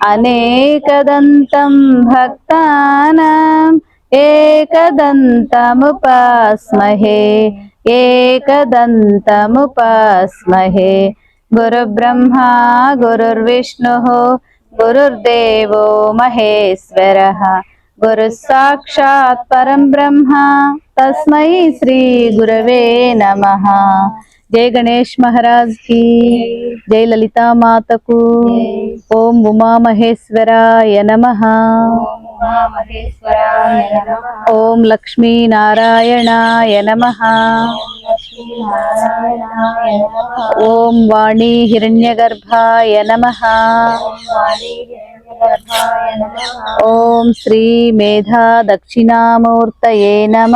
అనేకదంతం భక్తానాం ఏకదంతముపాస్మహే ఏకదంతముపాస్మహే గురుబ్రహ్మా గురుర్విష్ణు గురుర్దేవో మహేశ్వర గురుసాక్షాత్ పరం బ్రహ్మ తస్మై శ్రీ గురవే నమ జై గణేష్ మహారాజ్కి. జై లలితా మాతకు. ఓం ఉమా మహేశ్వరాయ నమ. ఓం లక్ష్మీ నారాయణాయ నమ. ఓం వాణీ హిరణ్యగర్భాయ నమ. ఓం శ్రీ మేధా దక్షిణామూర్తయే నమ.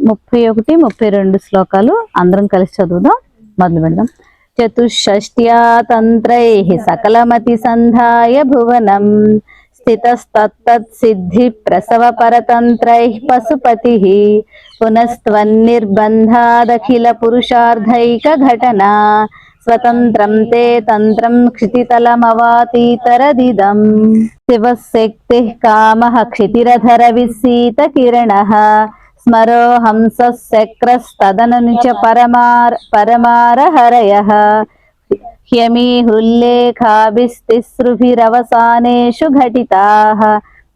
ముప్పై ఒకటి ముప్పై రెండు శ్లోకాలు అందరం కలిసి చదువుదాం. మొదలు పెడదాం. చతుషష్ట్యా తంత్రై సకలమతి సంధాయ భువనం. స్థితస్తత్తత్ సిద్ధి ప్రసవ పరతంత్రై పశుపతి. పునస్త్వన్నిర్బంధాదఖిల పురుషార్థైక ఘటనా స్వతంత్రం తే తంత్రం క్షితితలమవాతీతరదిదం. శివశక్తి కామ క్షితిరధర విసీత కిరణ. స్మరో హంస శక్రస్తదను చ పరమార్ పరమారహరయ. హ్యమీ హృల్లేఖాభిస్తిసృభిరవసానేషు ఘటితా.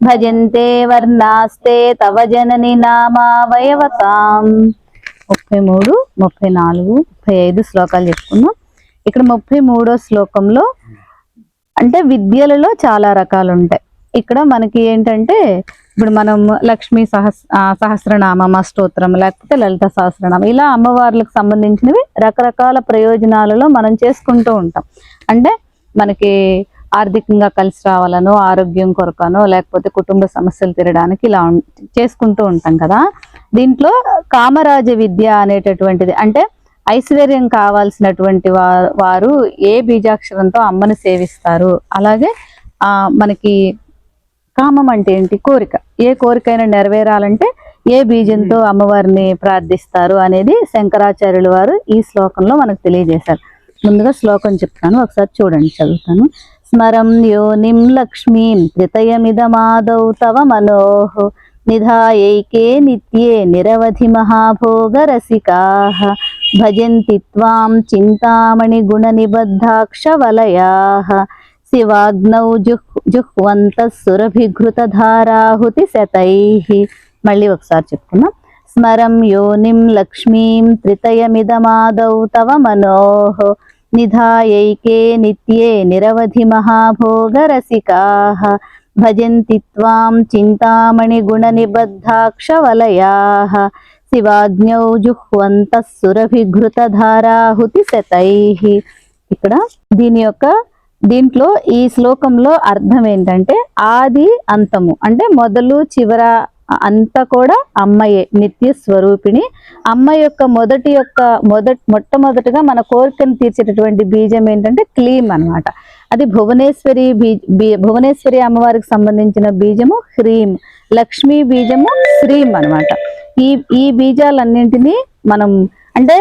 భజంతే వర్ణాస్తే తవ జనని నామావయవతాం. ముప్పై మూడు ముప్పై నాలుగు ముప్పై ఐదు శ్లోకాలు చెప్పుకున్నాం. ఇక్కడ ముప్పై మూడో శ్లోకంలో అంటే విద్యలలో చాలా రకాలు ఉంటాయి ఇక్కడ మనకి ఏంటంటే ఇప్పుడు మనం లక్ష్మీ సహస్ ఆ, సహస్రనామం స్తోత్రం లేకపోతే లలిత సహస్రనామం ఇలా అమ్మవార్లకు సంబంధించినవి రకరకాల ప్రయోజనాలలో మనం చేసుకుంటూ ఉంటాం. అంటే మనకి ఆర్థికంగా కలిసి రావాలనో ఆరోగ్యం కొరకనో లేకపోతే కుటుంబ సమస్యలు తీరడానికి ఇలా చేసుకుంటూ ఉంటాం కదా. దీంట్లో కామరాజ విద్య అనేటటువంటిది అంటే ఐశ్వర్యం కావాల్సినటువంటి వారు ఏ బీజాక్షరంతో అమ్మని సేవిస్తారు. అలాగే ఆ మనకి కామం అంటే ఏంటి? కోరిక. ఏ కోరికైనా నెరవేరాలంటే ఏ బీజంతో అమ్మవారిని ప్రార్థిస్తారు అనేది శంకరాచార్యుల వారు ఈ శ్లోకంలో మనకు తెలియజేశారు. ముందుగా శ్లోకం చెప్తాను ఒకసారి చూడండి చదువుతాను. స్మరం యోనిం లక్ష్మీం త్రితయమిదమాదౌ తవ మనోః నిధాయైకే నిత్యే నిరవధి మహాభోగ రసికాః భజంతి త్వాం చింతామణి గుణ నిబద్ధాక్షవలయాః శివాగ్నౌ జుహ్ జుహ్వంత సురభిఘృతధారాహుతి శతైః. మళ్ళీ ఒకసారి చెప్పుకుందాం స్మరం యోనిం లక్ష్మీం త్రితయమిదమాదౌ తవ మనోః. నిధాయైకే నిత్యే నిరవధి మహాభోగరసికాః. భజంతి త్వాం చింతామణి గుణ నిబద్ధాక్షవలయాః శివాజ్ఞౌ జుహ్వంత సురభిఘృతధారాహుతి శతైః. ఇక్కడ దీని యొక్క దీంట్లో ఈ శ్లోకంలో అర్థం ఏంటంటే ఆది అంతము అంటే మొదలు చివర అంతా కూడా అమ్మయే నిత్య స్వరూపిణి. అమ్మ యొక్క మొదటి యొక్క మొదటి మొట్టమొదటిగా మన కోరికను తీర్చేటటువంటి బీజం ఏంటంటే క్లీమ్ అన్నమాట. అది భువనేశ్వరి బీ భువనేశ్వరి అమ్మవారికి సంబంధించిన బీజము హ్రీం. లక్ష్మీ బీజము శ్రీం అన్నమాట. ఈ ఈ బీజాలన్నింటినీ మనం అంటే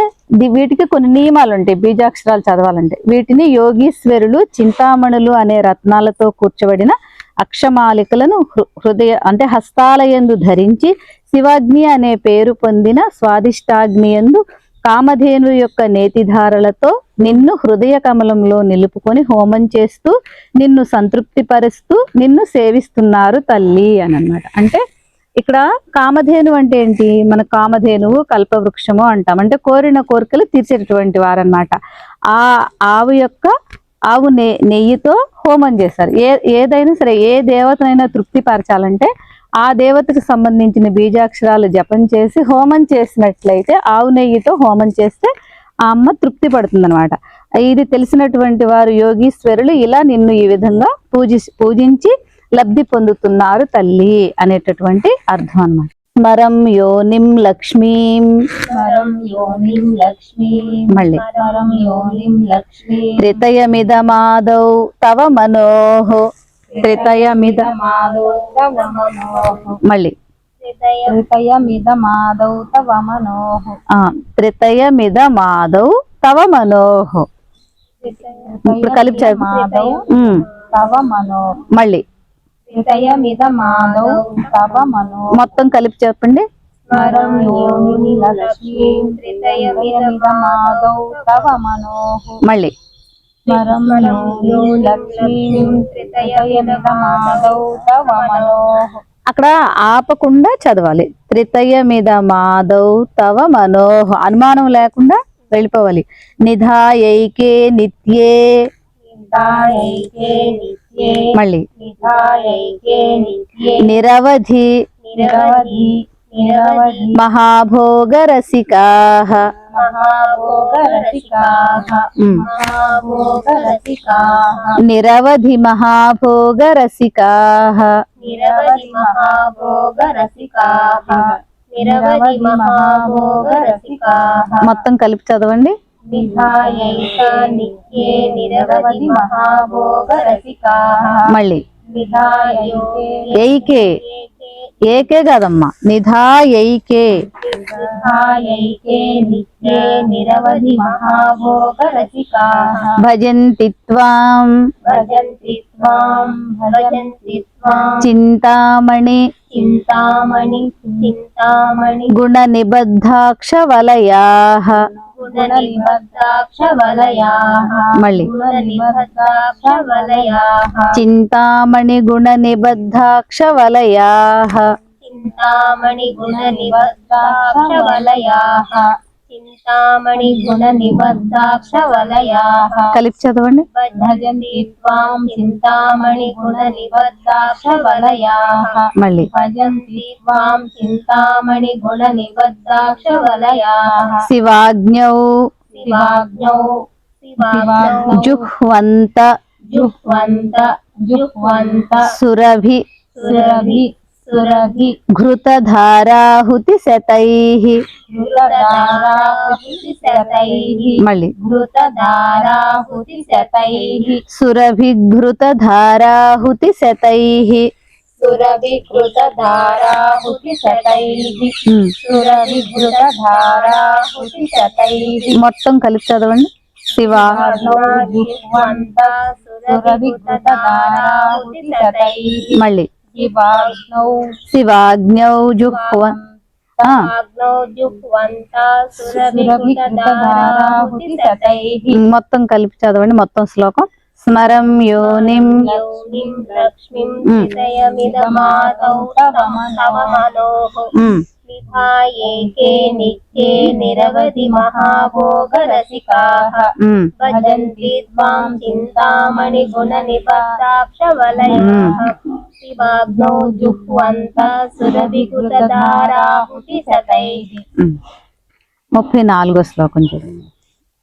వీటికి కొన్ని నియమాలు ఉంటాయి బీజాక్షరాలు చదవాలంటే. వీటిని యోగీశ్వరులు చింతామణులు అనే రత్నాలతో కూర్చబడిన అక్షమాలికలను హృ- హృదయ అంటే హస్తాలయందు ధరించి శివాగ్ని అనే పేరు పొందిన స్వాదిష్టాగ్నియందు కామధేను యొక్క నేతిధారలతో నిన్ను హృదయ కమలంలో నిలుపుకొని హోమం చేస్తూ నిన్ను సంతృప్తిపరుస్తూ నిన్ను సేవిస్తున్నారు తల్లి అని అన్నమాట అంటే ఇక్కడ కామధేను అంటే ఏంటి? మన కామధేనువు కల్పవృక్షము అంటాం. అంటే కోరిన కోరికలు తీర్చేటటువంటి వారన్నమాట. ఆ ఆవు యొక్క ఆవు నె నెయ్యితో హోమం చేస్తారు. ఏ ఏదైనా సరే ఏ దేవతనైనా తృప్తిపరచాలంటే ఆ దేవతకు సంబంధించిన బీజాక్షరాలు జపం చేసి హోమం చేసినట్లయితే ఆవు నెయ్యితో హోమం చేస్తే ఆ అమ్మ తృప్తి పడుతుందనమాట ఇది తెలిసినటువంటి వారు యోగీశ్వరులు ఇలా నిన్ను ఈ విధంగా పూజి పూజించి లబ్ధి పొందుతున్నారు తల్లి అనేటటువంటి అర్థం అన్నమాట. స్మరం యోనిం లక్ష్మీం. స్మరం యోనిం లక్ష్మీ. మళ్ళీ. స్మరం యోనిం లక్ష్మీ. త్రితయమిదమాదౌ తవ మనోహ. త్రితయమిద మాధౌ తవ మనోహ. మళ్ళీ. త్రితయమిదమాదౌ తవ మనోహ. ఆ త్రితయమిదమాదౌ తవ మనోహ. ఇప్పుడు కలిపి చదువు. తవ మనోహ. మళ్ళీ. త్రితయమిదమాదౌ మొత్తం కలిపి చెప్పండి. మళ్ళీ. అక్కడ ఆపకుండా చదవాలి. త్రితయమిద మాధవ్ తవ మనోహ అనుమానం లేకుండా వెళ్ళిపోవాలి. నిధాయైకే నిత్యే మళ్ళీ. నితాయైకే నిత్యే. నిరవధి. నిరవధి నిరవధి. మహాభోగ రసికాః మహాభోగరసికాః. ఉమ్. మహాభోగరసికాః. నిరవధి మహాభోగ రసికాః నిరవధి మహాభోగరసికాః. నిరవధి మహాభోగరసికాః. మొత్తం కలిపి చదవండి. మళ్ళీ. ఎయికే ఏకే. కాదమ్మా. నిరవధి మహాభోగరసికాః భజంతి చింతామణి చింతామణి చింతామణి గుణ నిబద్ధాక్ష వలయాః चिन्तामणिगुणनिबद्धाक्षवलयाः। चिन्तामणिगुणनिबद्धाक्षवलयाः। చింతామణి గుణ నిబద్ధాక్ష వలయాః కలిపి చదవండి. భజంతి త్వాం చింతామణి గుణనిబద్ధాక్షవలయాః మళ్ళీ. భజంతి త్వాం చింతామణి గుణనిబద్ధాక్షవలయాః శివాజ్ఞౌ. శివాజ్ఞౌ శివాజ్ఞౌ జుహ్వంత జుహ్వంత జుహ్వంత సురభి సురభి ఘృతధారాహుతి శతైః. మళ్ళీ. ఘృతధారాహుతి శతైః. సురభి ఘృతధారాహుతి శతైః. సురభి ఘృతధారాహుతి శతైః. ఉమ్. సురభి ఘృతధారాహుతి శతైః. మొత్తం కలిపి చదవండి. శివా. మళ్ళీ. శివాజ్ఞౌ శివాజ్ఞౌ జుహ్వ ఆ, ఆగ్నౌ జుహ్వంత సురభి ఘృతధారాహుతి శతైః మొత్తం కలిపి చదవండి మొత్తం శ్లోకం. స్మరం యోనిం యౌనిం లక్ష్మీం ఉమ్. భజంతి త్వాం చింతామణి గుణనిబద్ధాక్షవలయాః శివాగ్నౌ జుహ్వంత సురభికృతధారాహుతి శతైః ఉమ్. ముప్పై నాలుగో శ్లోకం చూడండి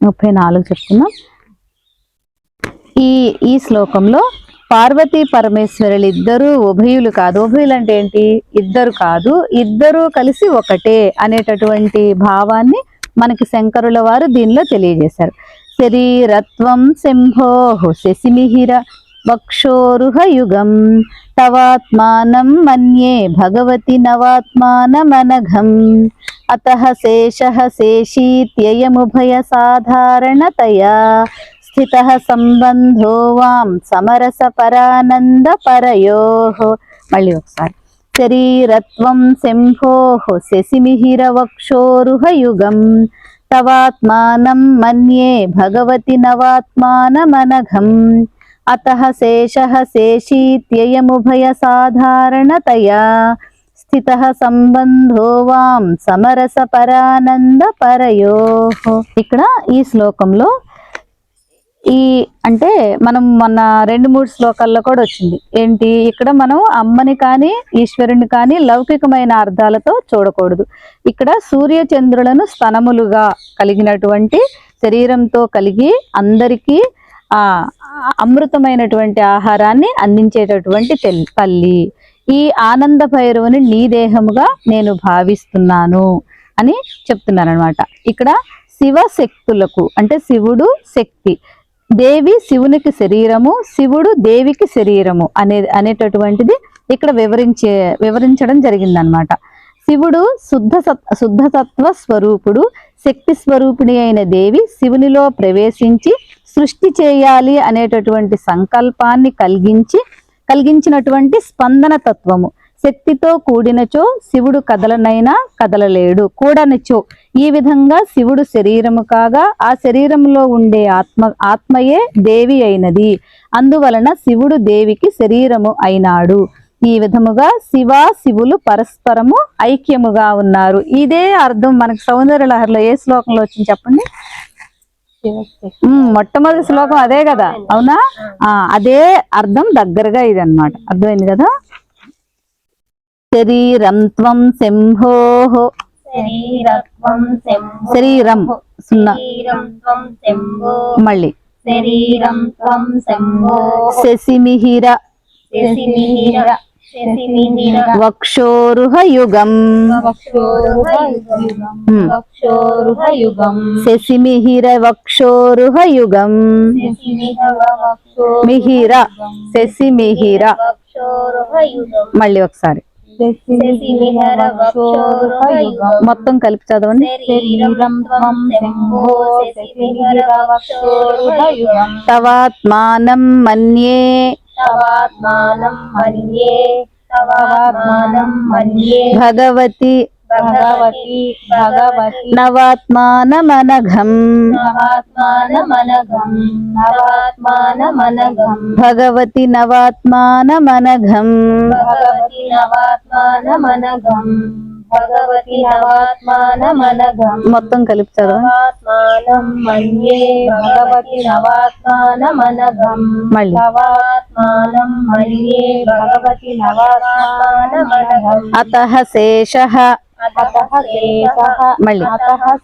ముప్పై నాలుగు చెప్తున్నాం ఈ ఈ శ్లోకంలో పార్వతీ పరమేశ్వరులు ఇద్దరు ఉభయులు కాదు. ఉభయులు అంటే ఏంటి? ఇద్దరు కాదు. ఇద్దరు కలిసి ఒకటే అనేటటువంటి భావాన్ని మనకి శంకరుల వారు దీనిలో తెలియజేశారు. శరీరత్వం శంభో శశిమిహిర వక్షోరుహ యుగం తవాత్మానం మన్యే భగవతి నవాత్మానమనఘం. అత శేష శేషీత్యయముభయ సాధారణతయా స్థిత సంబంధో వాం సమరస పరానంద పరయోః మళ్ళీ ఒకసారి. శరీరత్వం శంభో శశిమిహిర వక్షోరుహ తవాత్మానం మన్యే భగవతి నవాత్మానమనఘం. అత శేషः శేషీత్యయముభయ సాధారణతయా స్థిత సంబంధో వాం సమరస పరానంద పరయో ఇక్కడ ఈ శ్లోకంలో ఈ అంటే మనం మన రెండు మూడు శ్లోకాల్లో కూడా వచ్చింది. ఏంటి? ఇక్కడ మనం అమ్మని కానీ ఈశ్వరుని కానీ లౌకికమైన అర్థాలతో చూడకూడదు. ఇక్కడ సూర్య చంద్రులను స్తనములుగా కలిగినటువంటి శరీరంతో కలిగి అందరికీ ఆ అమృతమైనటువంటి ఆహారాన్ని అందించేటటువంటి తల్లి ఈ ఆనంద భైరవుని నీ దేహముగా నేను భావిస్తున్నాను అని చెప్తున్నారనమాట ఇక్కడ శివ శక్తులకు అంటే శివుడు శక్తి. దేవి శివునికి శరీరము శివుడు దేవికి శరీరము అనే అనేటటువంటిది ఇక్కడ వివరించే వివరించడం జరిగిందనమాట శివుడు శుద్ధ సత్ శుద్ధతత్వ స్వరూపుడు శక్తి స్వరూపిణి అయిన దేవి శివునిలో ప్రవేశించి సృష్టి చేయాలి అనేటటువంటి సంకల్పాన్ని కలిగించి కలిగించినటువంటి స్పందన తత్వము. శక్తితో కూడినచో శివుడు కదలనైనా కదలలేడు. కూడనిచో ఈ విధంగా శివుడు శరీరము కాగా ఆ శరీరంలో ఉండే ఆత్మ ఆత్మయే దేవి అయినది. అందువలన శివుడు దేవికి శరీరము అయినాడు. ఈ విధముగా శివ శివులు పరస్పరము ఐక్యముగా ఉన్నారు. ఇదే అర్థం మనకి సౌందర్య లహరిలో ఏ శ్లోకంలో వచ్చింది చెప్పండి? మొట్టమొదటి శ్లోకం అదే కదా. అవునా? ఆ అదే అర్థం దగ్గరగా ఇది అన్నమాట అర్థమైంది కదా? శరీరం త్వం శంభో. శరీరం సున్నా. మళ్ళీ. శరీరం త్వం శంభో. శశిమిహిర. శశిమిహిర. శశిమిహిర. వక్షోరుహ యుగం వక్షోరుహయుగం. వక్షోరుహయుగం. శశిమిహిర వక్షోరుహ యుగం శశిమిహర వక్షో మిహిర శశిమిహిర. వక్షోరుహయుగం. మళ్ళీ ఒకసారి. వక్షోరుహయుగం మొత్తం కలిపి చదవండి. తవాత్మానం మన్యే. భగవతి భగవతి భగవతి నవాత్మానమనఘం. నవాత్మానమనఘం. నవాత్మానమనఘం. భగవతి నవాత్మానమనఘం. భగవతి నవాత్మానమనఘం. భగవతి నవాత్మానమనఘం. మొత్తం కలిపి చదవండి నవాత్మానం మన్యే భగవతి నవాత్మానమనఘం. మళ్ళీ. నవాత్మానం మన్యే భగవతి నవాత్మానమనఘం. అతః శేషః. మళ్ళీ.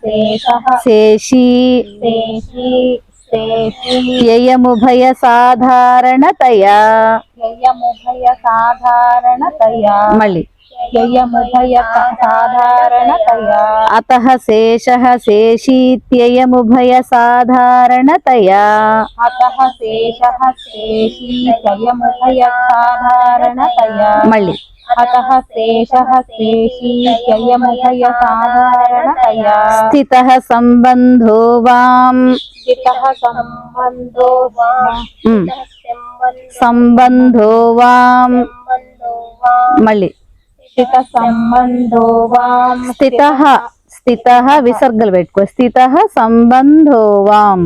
శేషః యయముభయ సాధారణతయా మళ్ళీ. యయముభయ సాధారణతయా అతః శేషః శేషీత్యయముభయ సాధారణతయా అతః శేషః శేషి యయముభయ సాధారణతయా మళ్ళీ అతః శేషః శేషి యయముభయ సాధారణతయా స్థితః సంబంధో వాం స్థితః సంబంధో వాం. స్థిత స్థితః స్థితః విసర్గలు పెట్టుకో. స్థితః సంబంధో వాం.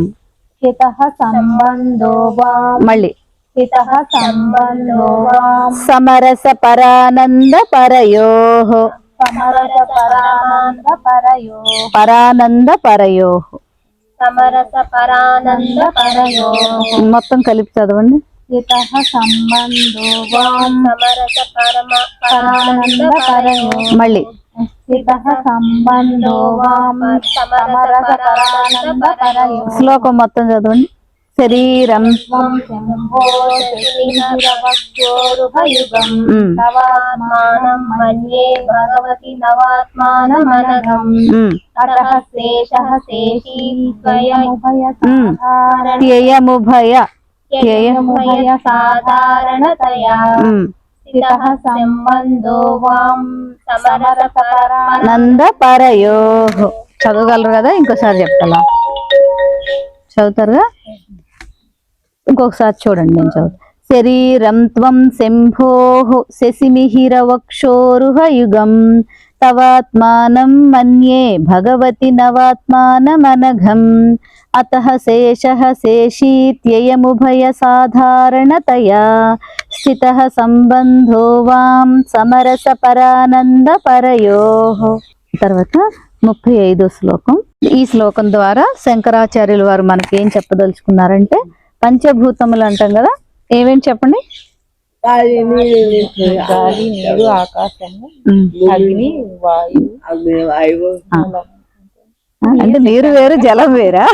స్థిత సంబంధో వాం. మళ్ళీ. స్థిత సంబంధో వాం. సమరస పరానంద పరయో. సమరస పరానంద పరయో. పరానంద పరయో. సమరస పరానంద పరయో. మొత్తం కలిపి చదవండి. స్థిత సంబంధో వాం సమరస పరమ పరానంద పరయో మళ్ళీ. స్థిత సంబంధో వాం సమరస పరానంద పరయో శ్లోకం మొత్తం చదవండి. శరీరం. నవాత్మానం మన్యే భగవతి నవాత్మానమనఘం ఉమ్, అతః శేషః శేషీ స్వయముభయ చదవగలరు కదా? ఇంకోసారి చెప్తా చదువుతారుగా? ఇంకొకసారి చూడండి నేను చదువు శరీరం త్వం శంభో శశిమిహిర వక్షోరుహ యుగం తవాత్మానం మన్యే భగవతి నవాత్మానమనఘం అత శేషః శేషీత్యయముభయ సాధారణతయా స్థిత సంబంధో వాం సమరస పరానంద పరయో తర్వాత ముప్పై ఐదో శ్లోకం. ఈ శ్లోకం ద్వారా శంకరాచార్యులు వారు మనకి ఏం చెప్పదలుచుకున్నారంటే పంచభూతములు అంటాం కదా ఏమేమి చెప్పండి? గాలి నీరు ఆకాశము. అగ్ని వాయువు. అంటే నీరు వేరు జలం వేరా?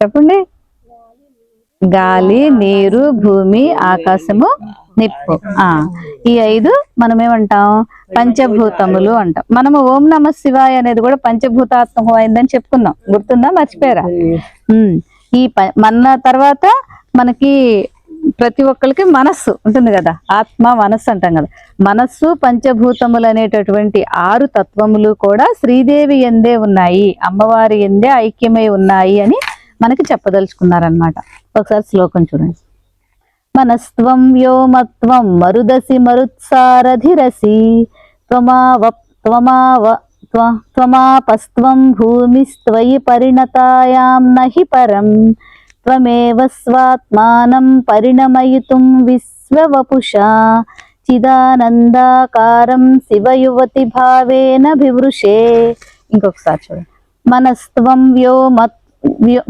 చెప్పండి. గాలి నీరు భూమి ఆకాశము నిప్పు. ఆ ఈ ఐదు మనం ఏమంటాం? పంచభూతములు అంటాం. మనము ఓం నమ శివాయ అనేది కూడా పంచభూతాత్మకం అయిందని చెప్పుకున్నాం. గుర్తుందా? మర్చిపోయారా. ఈ మన తర్వాత మనకి ప్రతి ఒక్కరికి మనస్సు ఉంటుంది కదా ఆత్మ మనస్సు అంటాం కదా. మనస్సు పంచభూతములు అనేటటువంటి ఆరు తత్వములు కూడా శ్రీదేవి ఎందే ఉన్నాయి అమ్మవారి ఎందే ఐక్యమై ఉన్నాయి అని మనకి చెప్పదలుచుకున్నారనమాట ఒకసారి శ్లోకం చూడండి. మనస్త్వం వ్యోమత్వం మరుదసి మరుత్సారధిరసి త్వమావ త్వమావ త్వ- త్వమాపస్త్వం భూమిస్త్వయి పరిణతాయాం నహి పరం. త్వమేవ స్వాత్మానం పరిణమయితుం విశ్వవపుషా చిదానందాకారం శివయువతి భావేన వివృషే ఇంకొకసారి చూడండి. మనస్త్వం వ్యోమత్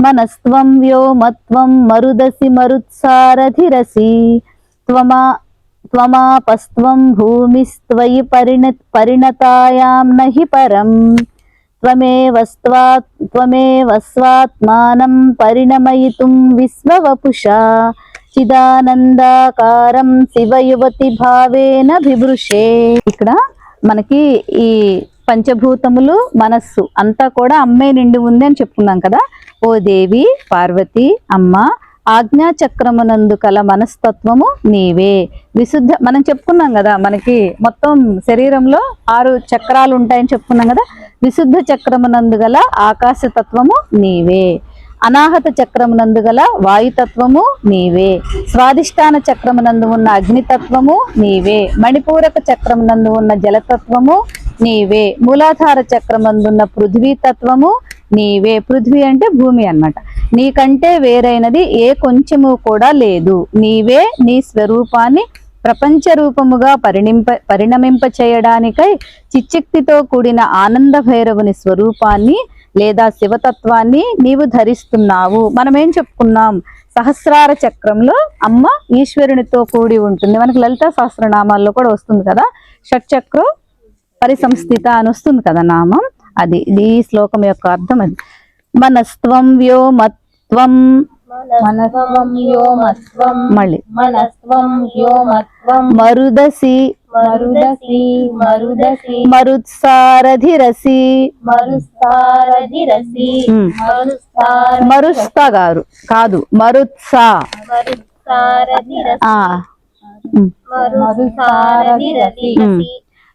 మనస్త్వం వ్యోమత్వం మరుదసి మరుత్సారధిరసి త్వమా త్వమాపస్త్వం భూమిస్త్వయి పరిణ పరిణతాయాం నహి పరం త్వమేవ స్వాత్ త్వమేవ స్వాత్మానం పరిణమయితుం విశ్వవపుషా. చిదానందాకారం శివయువతి భావేన విభృషే ఇక్కడ మనకి ఈ పంచభూతములు మనస్సు అంతా కూడా అమ్మే నిండి ఉంది అని చెప్పుకున్నాం కదా. ఓ దేవి పార్వతి అమ్మ ఆజ్ఞా చక్రమునందు కల మనస్తత్వము నీవే. విశుద్ధ మనం చెప్పుకున్నాం కదా మనకి మొత్తం శరీరంలో ఆరు చక్రాలు ఉంటాయని చెప్పుకున్నాం కదా విశుద్ధ చక్రమునందు గల ఆకాశ తత్వము నీవే. అనాహత చక్రమునందు గల వాయుతత్వము నీవే. స్వాదిష్టాన చక్రమునందు ఉన్న అగ్నితత్వము నీవే. మణిపూరక చక్రమునందు ఉన్న జలతత్వము నీవే. మూలాధార చక్రమందున్న పృథ్వీ తత్వము నీవే పృథ్వీ అంటే భూమి అన్నమాట. నీకంటే వేరైనది ఏ కొంచెము కూడా లేదు. నీవే నీ స్వరూపాన్ని ప్రపంచ రూపముగా పరిణింప పరిణమింప చేయడానికై చిచ్చక్తితో కూడిన ఆనంద భైరవుని స్వరూపాన్ని లేదా శివతత్వాన్ని నీవు ధరిస్తున్నావు. మనం ఏం చెప్పుకున్నాం? సహస్రార చక్రంలో అమ్మ ఈశ్వరునితో కూడి ఉంటుంది. మనకి లలిత సహస్రనామాల్లో కూడా వస్తుంది కదా? షట్చక్రం పరిసంస్థిత అని వస్తుంది కదా నామం. అది. ఇది ఈ శ్లోకం యొక్క అర్థం అది. మనస్త్వం వ్యోమత్వం మళ్ళీ. మరుదసి. మరుదసి మరుదసి. మరుత్సారధిరసి. మరుస్తార మరుస్తా గారు కాదు మరుత్సా. మరుస్తారధిరసి ఉమ్.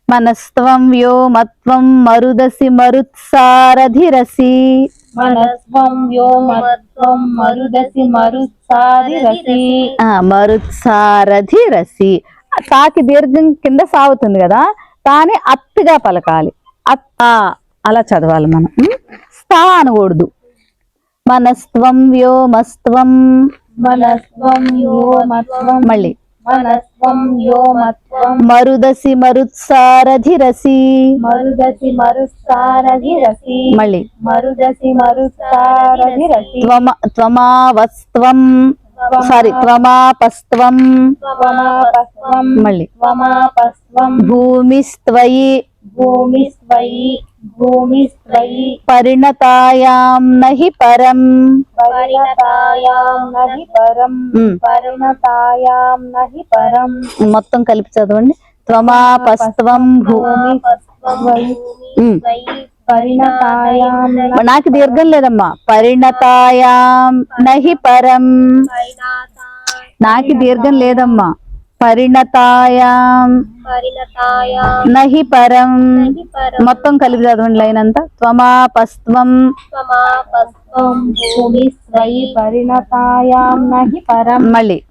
మనస్త్వం వ్యోమత్వం మరుదసి మరుత్సారధిరసి. మనస్వం వ్యోమత్వం మరుదసి మరుస్తారధిరసి ఆ మరుత్సారధిరసి. తాకి దీర్ఘం కింద సాగుతుంది కదా తాని అత్తుగా పలకాలి. అత్త అలా చదవాలి మనం. స్థా అనకూడదు. మనస్త్వం వ్యోమస్త్వం. మనస్వం వ్యోమత్వం. మళ్ళీ. మనస్వం మరుదసి మరుత్సారధిరసి మరుదసి మరుస్తారధిరసి మళ్ళీ మరుదసి మరుస్తారధిరసి త్వమ త్వమావస్త్వం సారీ త్వమాపస్త్వం మళ్ళీ భూమిస్త్వయి భూమిస్త్వయి పరిణతాయాం నహి పరం. పరిణతాయాం నహి పరం. పరిణతాయాం నహి పరం. మొత్తం కలిపి చదవండి. త్వమాపస్త్వం భూ భూమిస్త్వయి ఉమ్. పరిణతాయాం నహి నాకు దీర్ఘం లేదమ్మా. పరిణతాయాం నహి పరం. నాకు దీర్ఘం లేదమ్మా. పరిణతాయాం. నహి పరం. మొత్తం కలిపి చదవండి లైన్ అంతా. త్వమాపస్వం భూమిస్త్వయి పరిణతాయాం. నహి పరం. మళ్ళీ.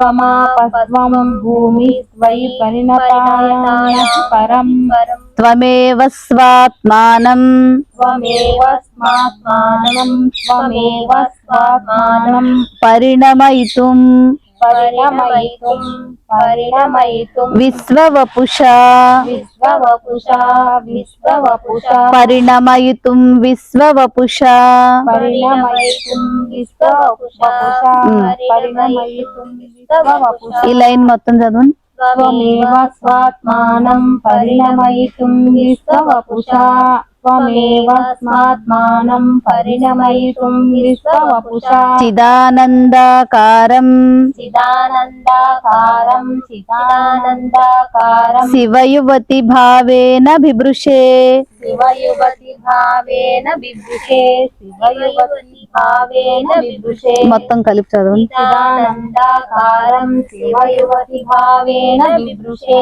త్వమాపస్వం భూమిస్త్వయి పరిణతాయాం. నహి పరం. త్వమేవ స్వాత్మానం. త్వమేవ స్మాత్మానం త్వమేవ స్వాత్మానం. పరిణమయితుం. పరిణమయితుం పరిణమయితుం. విశ్వవపుషా. విశ్వవపుషా విశ్వవపుషా. పరిణమయితుం విశ్వవపుషా. పరిణమయితుం విశ్వవపుషా. ఉమ్. పరిణమయితుం విశ్వవపుషా. ఈ లైన్ మొత్తం చదవండి. త్వమేవ స్వాత్మానం పరిణమయితుం విశ్వవపుషా. त्वमेव स्मात्मानं परिणमयितुं विश्ववपुषा చిదానందాకారం चिदानन्दाकारं चिदानन्दाकारं శివయువతి భావేన బిభృషే शिवयुवति भावेन बिभृषे शिवयुवति भावेन बिभृषे మొత్తం కలిపి చదవండి चिदानन्दाकारं शिवयुवति भावेन बिभृषे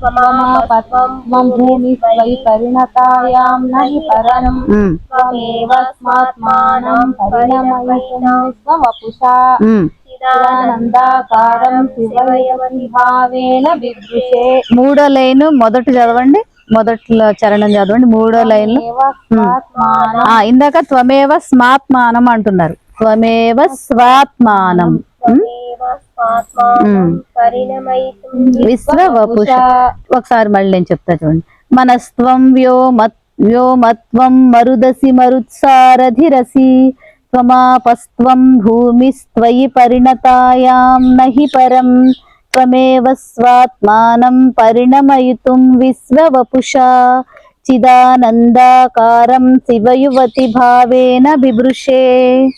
त्वमापत्वं त्वं भूमिस्त्वयि परिणतायां न हि परम् ఉమ్, त्वमेव स्मात्मानं परिणमयितुं विश्ववपुषा ఉమ్. చిదానందాకారం శివయవతి భావేన బిభృషే మూడో లైన్ మొదటి చదవండి మొదట్లో చరణం చదవండి మూడో లైన్ ఏవ స్వాత్మానం ఆ ఇందాక త్వమేవ స్మాత్మానం అంటున్నారు త్వమేవ స్వాత్మానం ఉమ్, ఉమ్. విశ్వవపుష. ఒకసారి మళ్ళీ నేను చెప్తా చూడండి. మనస్త్వం వ్యోమత్ వ్యోమత్వం మరుదసి మరుత్సారధిరసి. త్వమాపస్త్వం భూమిస్త్వయి పరిణతాయాం నహి పరం. త్వమేవ స్వాత్మానం పరిణమయితుం విశ్వవపుషా. చిదానందాకారం శివయువతి భావేన బిభృషే.